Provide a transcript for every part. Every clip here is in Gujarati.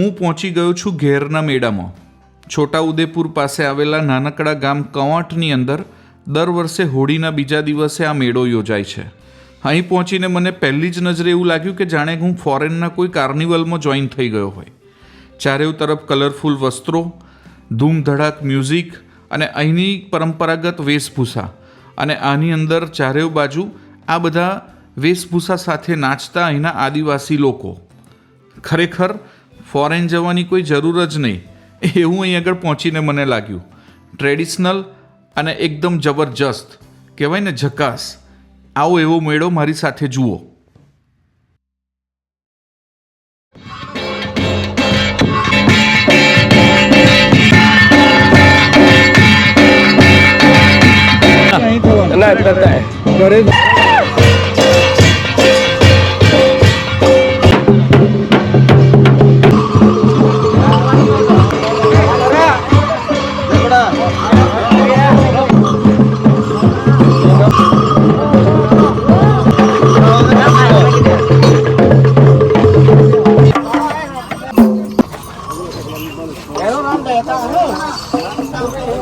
હું પહોંચી ગયો છું ઘેરના મેળામાં. છોટાઉદેપુર પાસે આવેલા નાનકડા ગામ કવાંટની અંદર દર વર્ષે હોળીના બીજા દિવસે આ મેળો યોજાય છે. અહીં પહોંચીને મને પહેલી જ નજરે એવું લાગ્યું કે જાણે હું ફોરેનના કોઈ કાર્નિવલમાં જોઈન થઈ ગયો હોય. ચારેવ તરફ કલરફુલ વસ્ત્રો, ધૂમધડાક મ્યુઝિક અને અહીંની પરંપરાગત વેશભૂષા અને આની અંદર ચારેવ બાજુ આ બધા વેશભૂષા સાથે નાચતા અહીંના આદિવાસી લોકો. ખરેખર ફોરેન જવાની કોઈ જરૂર જ નહીં. એવું અહીં આગળ પહોંચીને મને લાગ્યું. ટ્રેડિશનલ અને એકદમ જબરજસ્ત. કહેવાય ને ઝકાસ. આવો એવો મેળો મારી સાથે જુઓ. ના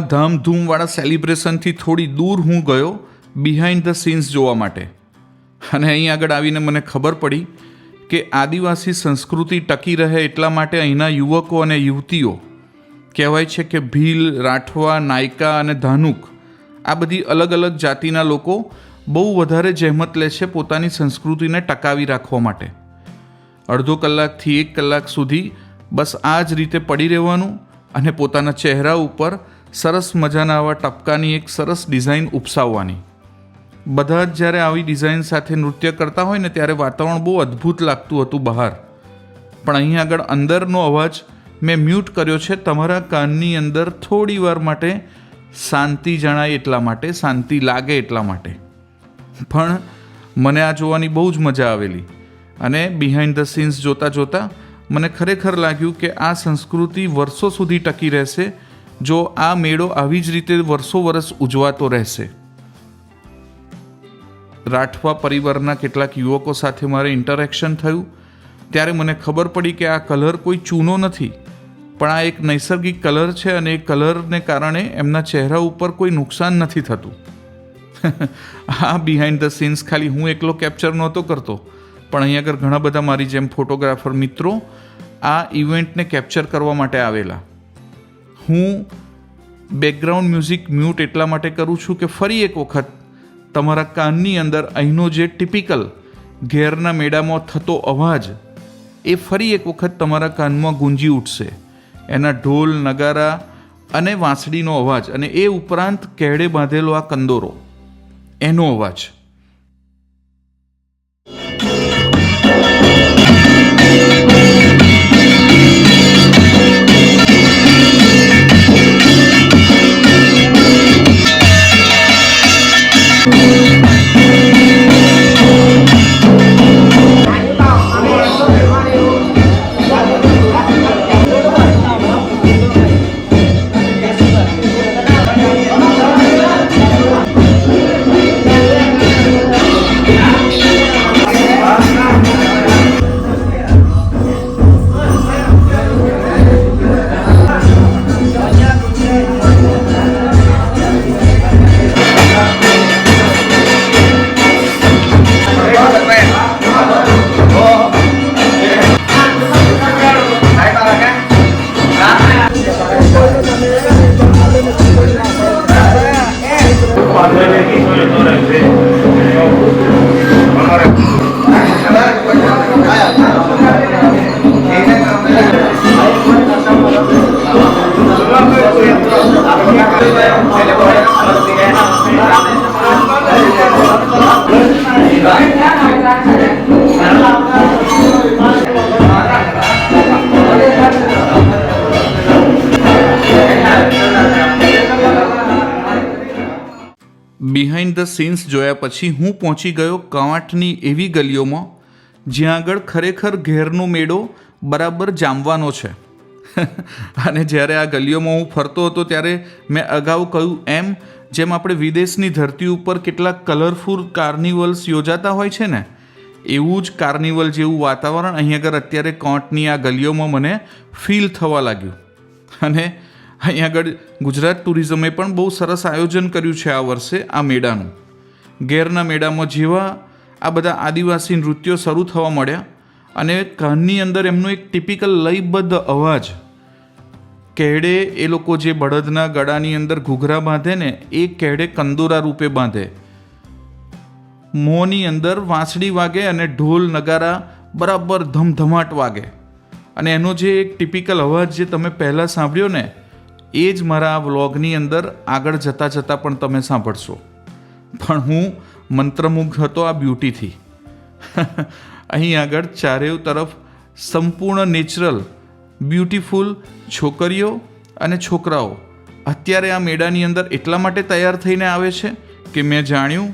આવા ધામધૂમવાળા સેલિબ્રેશનથી થોડી દૂર હું ગયો બિહાઇન્ડ ધ સીન્સ જોવા માટે. અને અહીં આગળ આવીને મને ખબર પડી કે આદિવાસી સંસ્કૃતિ ટકી રહે એટલા માટે અહીંના યુવકો અને યુવતીઓ, કહેવાય છે કે ભીલ, રાઠવા, નાયકા અને ધાનુક, આ બધી અલગ અલગ જાતિના લોકો બહુ વધારે જહેમત લે છે પોતાની સંસ્કૃતિને ટકાવી રાખવા માટે. અડધો કલાકથી એક કલાક સુધી બસ આ જ રીતે પડી રહેવાનું અને પોતાના ચહેરા ઉપર સરસ મજાના આવા ટપકાની એક સરસ ડિઝાઇન ઉપસાવવાની. બધા જ જ્યારે આવી ડિઝાઇન સાથે નૃત્ય કરતા હોય ને ત્યારે વાતાવરણ બહુ અદ્ભુત લાગતું હતું બહાર. પણ અહીં આગળ અંદરનો અવાજ મેં મ્યુટ કર્યો છે તમારા કાનની અંદર થોડી વાર માટે શાંતિ જણાય એટલા માટે, શાંતિ લાગે એટલા માટે. પણ મને આ જોવાની બહુ જ મજા આવેલી અને બિહાઇન્ડ ધ સીન્સ જોતાં જોતાં મને ખરેખર લાગ્યું કે આ સંસ્કૃતિ વર્ષો સુધી ટકી રહેશે જો આ મેળો આવી જ રીતે વર્ષો વર્ષ ઉજવાતો રહેશે. રાઠવા પરિવારના કેટલાક યુવકો સાથે મારે ઇન્ટરેક્શન થયું. ત્યારે મને ખબર પડી કે આ કલર કોઈ ચૂનો નથી, પણ આ એક નૈસર્ગિક કલર છે અને એ કલરને કારણે એમના ચહેરા ઉપર કોઈ નુકસાન નથી થતું. આ બિહાઇન્ડ ધ સીન્સ ખાલી હું એકલો કેપ્ચર નહોતો કરતો, પણ અહીં આગળ ઘણા બધા મારી જેમ ફોટોગ્રાફર મિત્રો આ ઇવેન્ટને કેપ્ચર કરવા માટે આવેલા. હું બેકગ્રાઉન્ડ મ્યુઝિક મ્યુટ એટલા માટે કરું છું કે ફરી એક વખત તમારા કાનની અંદર અહીંનો જે ટિપિકલ ઘેરના મેળામાં થતો અવાજ, એ ફરી એક વખત તમારા કાનમાં ગુંજી ઉઠશે. એના ઢોલ, નગારા અને વાંસળીનો અવાજ અને એ ઉપરાંત કેળે બાંધેલો આ કંદોરો, એનો અવાજ. ધ સીન્સ જોયા પછી હું પહોંચી ગયો કવાંટની એવી ગલીઓમાં, જ્યાં આગળ ખરેખર ઘેરનો મેળો બરાબર જામવાનો છે. અને જ્યારે આ ગલીઓમાં હું ફરતો હતો ત્યારે મેં અગાઉ કહ્યું એમ, જેમ આપણે વિદેશની ધરતી ઉપર કેટલાક કલરફુલ કાર્નિવલ્સ યોજાતા હોય છે ને, એવું જ કાર્નિવલ જેવું વાતાવરણ અહીં આગળ અત્યારે કોંટની આ ગલીઓમાં મને ફીલ થવા લાગ્યું. અને અહીં આગળ ગુજરાત ટુરિઝમે પણ બહુ સરસ આયોજન કર્યું છે આ વર્ષે આ મેળાનું. ગેરના મેળામાં જેવા આ બધા આદિવાસી નૃત્યો શરૂ થવા મળ્યા અને કાનની અંદર એમનો એક ટિપિકલ લયબદ્ધ અવાજ. કેડે એ લોકો જે બળદના ગળાની અંદર ઘૂઘરા બાંધે ને, એ કેડે કંદોરા રૂપે બાંધે. મોંની અંદર વાંસળી વાગે અને ઢોલ નગારા બરાબર ધમધમાટ વાગે. અને એનો જે એક ટિપિકલ અવાજ જે તમે પહેલાં સાંભળ્યો ને એ જ મારા આ વ્લોગની અંદર આગળ જતાં જતાં પણ તમે સાંભળશો. પણ હું મંત્રમુગ્ધ હતો આ બ્યુટીથી. અહીં આગળ ચારેય તરફ સંપૂર્ણ નેચરલ, બ્યુટીફુલ છોકરીઓ અને છોકરાઓ. અત્યારે આ મેળાની અંદર એટલા માટે તૈયાર થઈને આવે છે કે મેં જાણ્યું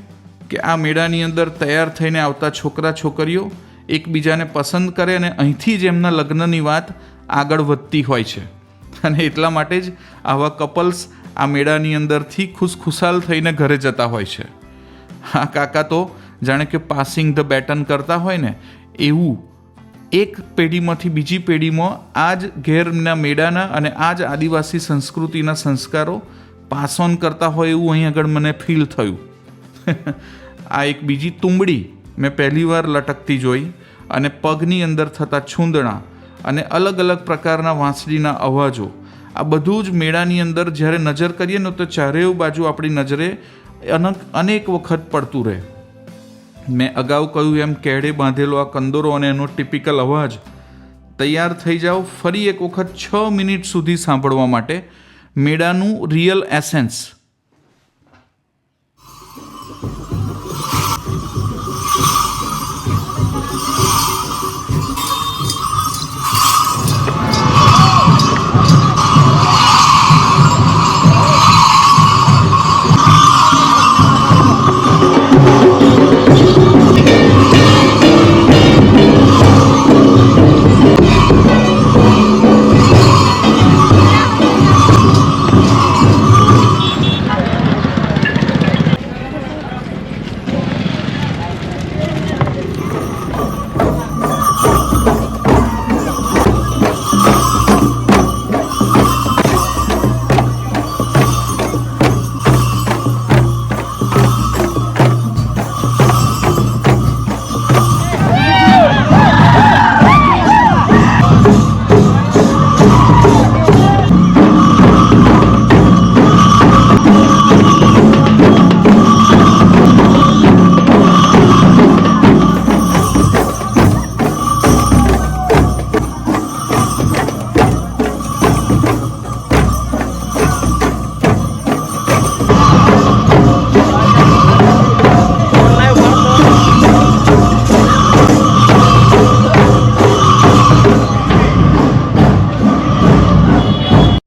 કે આ મેળાની અંદર તૈયાર થઈને આવતા છોકરા છોકરીઓ એકબીજાને પસંદ કરે અને અહીંથી જ એમના લગ્નની વાત આગળ વધતી હોય છે. અને એટલા માટે જ આવા કપલ્સ આ મેળાની અંદરથી ખુશખુશાલ થઈને ઘરે જતા હોય છે. હા, કાકા તો જાણે કે પાસિંગ ધ બેટન કરતા હોય ને, એવું એક પેઢીમાંથી બીજી પેઢીમાં આ જ ઘેરના મેળાના અને આ જ આદિવાસી સંસ્કૃતિના સંસ્કારો પાસ ઓન કરતા હોય એવું અહીં આગળ મને ફીલ થયું. આ એક બીજી તુંબડી મેં પહેલીવાર લટકતી જોઈ અને પગની અંદર થતા છૂંદણા અને અલગ અલગ પ્રકારના વાંસળીના અવાજો. આ બધું જ મેળાની અંદર જ્યારે નજર કરીએ ને તો ચારેય બાજુ આપણી નજરે અનક, અનેક વખત પડતું રહે. મેં અગાઉ કહ્યું એમ કેડે બાંધેલો આ કંદોરો અને એનો ટિપિકલ અવાજ. તૈયાર થઈ જાઓ ફરી એક વખત છ મિનિટ સુધી સાંભળવા માટે. મેળાનું રિયલ એસેન્સ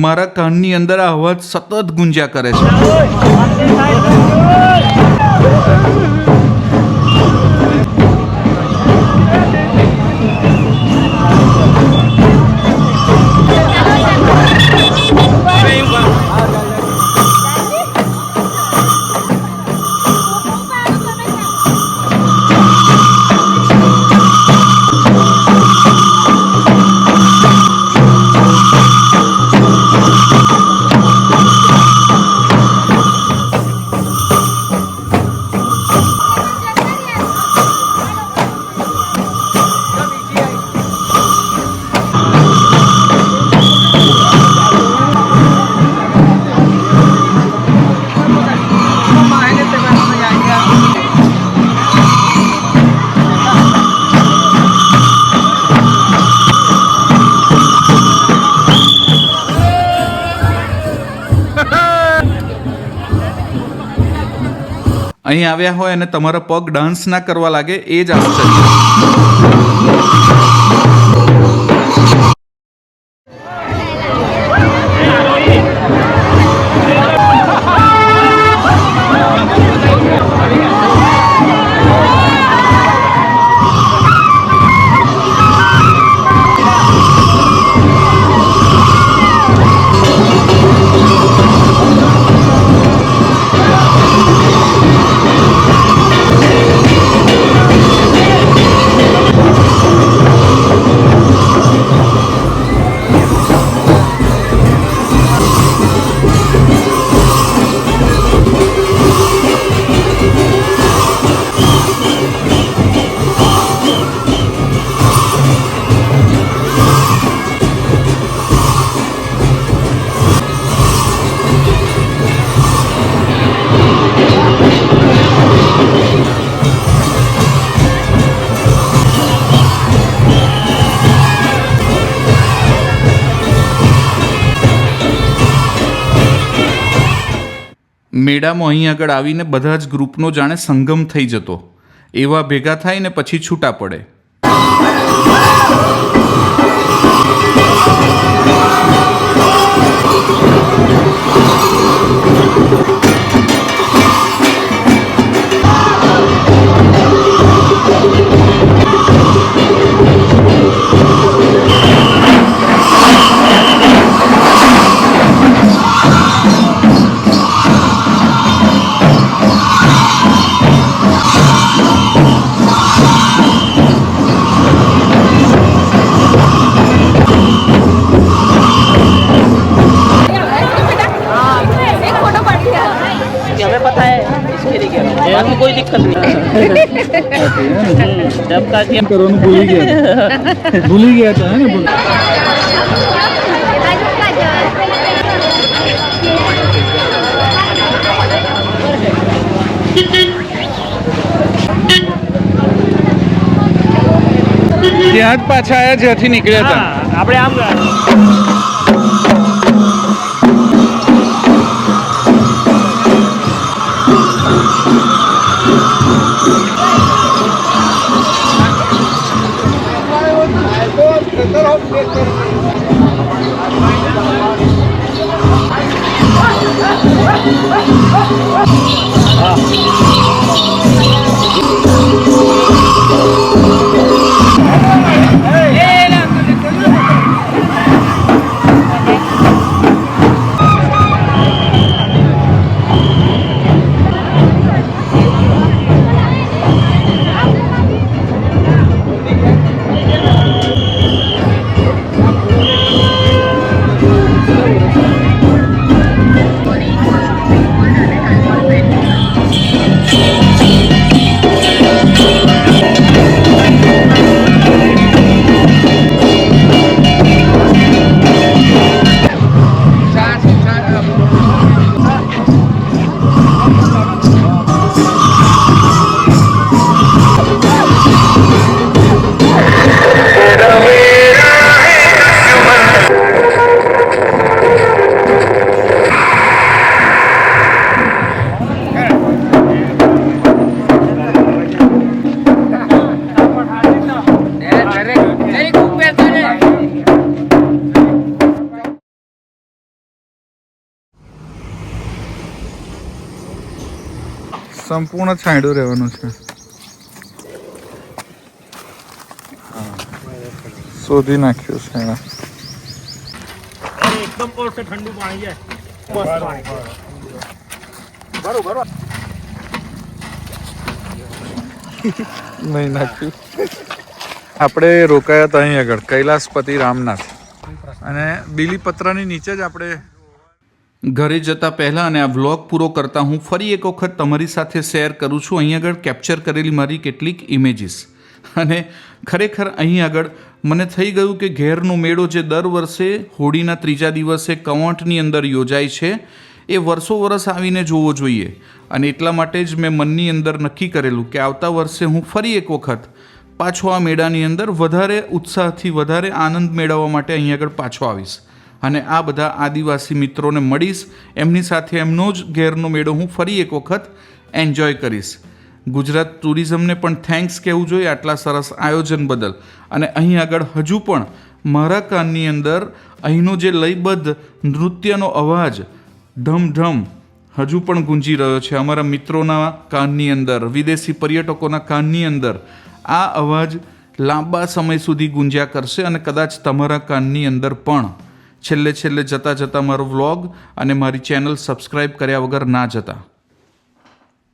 મારા કાનની અંદર આ અવાજ સતત ગુંજ્યા કરે છે. અહીં આવ્યા હોય અને તમારા પગ ડાન્સ ના કરવા લાગે એ જ આશ્ચર્ય મેળામાં અહીં આગળ આવીને બધા જ ગ્રુપનો જાણે સંગમ થઈ જતો. એવા ભેગા થાય ને પછી છૂટા પડે. क्या बाकी कोई दिक्कत नहीं जब का कि કરવાનું ભૂલી ગયા ભૂલી ગયા હતા હે ને ત્યાં જ પાછા આયા જ્યાંથી નીકળ્યા હતા हाँ આપણે આમ ગયા. Ah. સંપૂર્ણ છાંયડું રહેવાનું છે. શોધી નાખ્યું છે એને. એકદમ ઠંડુ પાણી છે. બરોબર નહીં નાખ્યું. આપણે રોકાયા હતા અહીં આગળ કૈલાસપતિ રામનાથ. અને બીલીપત્રની નીચે જ આપણે ઘરે જતા પહેલાં અને આ વ્લોગ પૂરો કરતાં હું ફરી એક વખત તમારી સાથે શેર કરું છું. અહીં આગળ કેપ્ચર કરેલી મારી કેટલીક ઇમેજીસ અને ખરેખર અહીં આગળ મને થઈ ગયું કે ઘેરનો મેળો જે દર વર્ષે હોળીના ત્રીજા દિવસે કવાંટની અંદર યોજાય છે, એ વર્ષો વર્ષ આવીને જોવો જોઈએ. અને એટલા માટે જ મેં મનની અંદર નક્કી કરેલું કે આવતા વર્ષે હું ફરી એક વખત પાછો આ મેળાની અંદર વધારે ઉત્સાહથી વધારે આનંદ મેળવવા માટે અહીં આગળ પાછો આવીશ. અને આ બધા આદિવાસી મિત્રોને મળીશ. એમની સાથે એમનો જ ઘેરનો મેળો હું ફરી એક વખત એન્જોય કરીશ. ગુજરાત ટુરિઝમને પણ થેન્ક્સ કહેવું જોઈએ આટલા સરસ આયોજન બદલ. અને અહીં આગળ હજુ પણ મારા કાનની અંદર અહીંનો જે લયબદ્ધ નૃત્યનો અવાજ ઢમ ઢમ હજુ પણ ગુંજી રહ્યો છે. અમારા મિત્રોના કાનની અંદર, વિદેશી પર્યટકોના કાનની અંદર આ અવાજ લાંબા સમય સુધી ગુંજ્યા કરશે અને કદાચ તમારા કાનની અંદર પણ છેલ્લે છેલ્લે જતાં જતાં મારો વ્લોગ અને મારી ચેનલ સબસ્ક્રાઈબ કર્યા વગર ના જતા.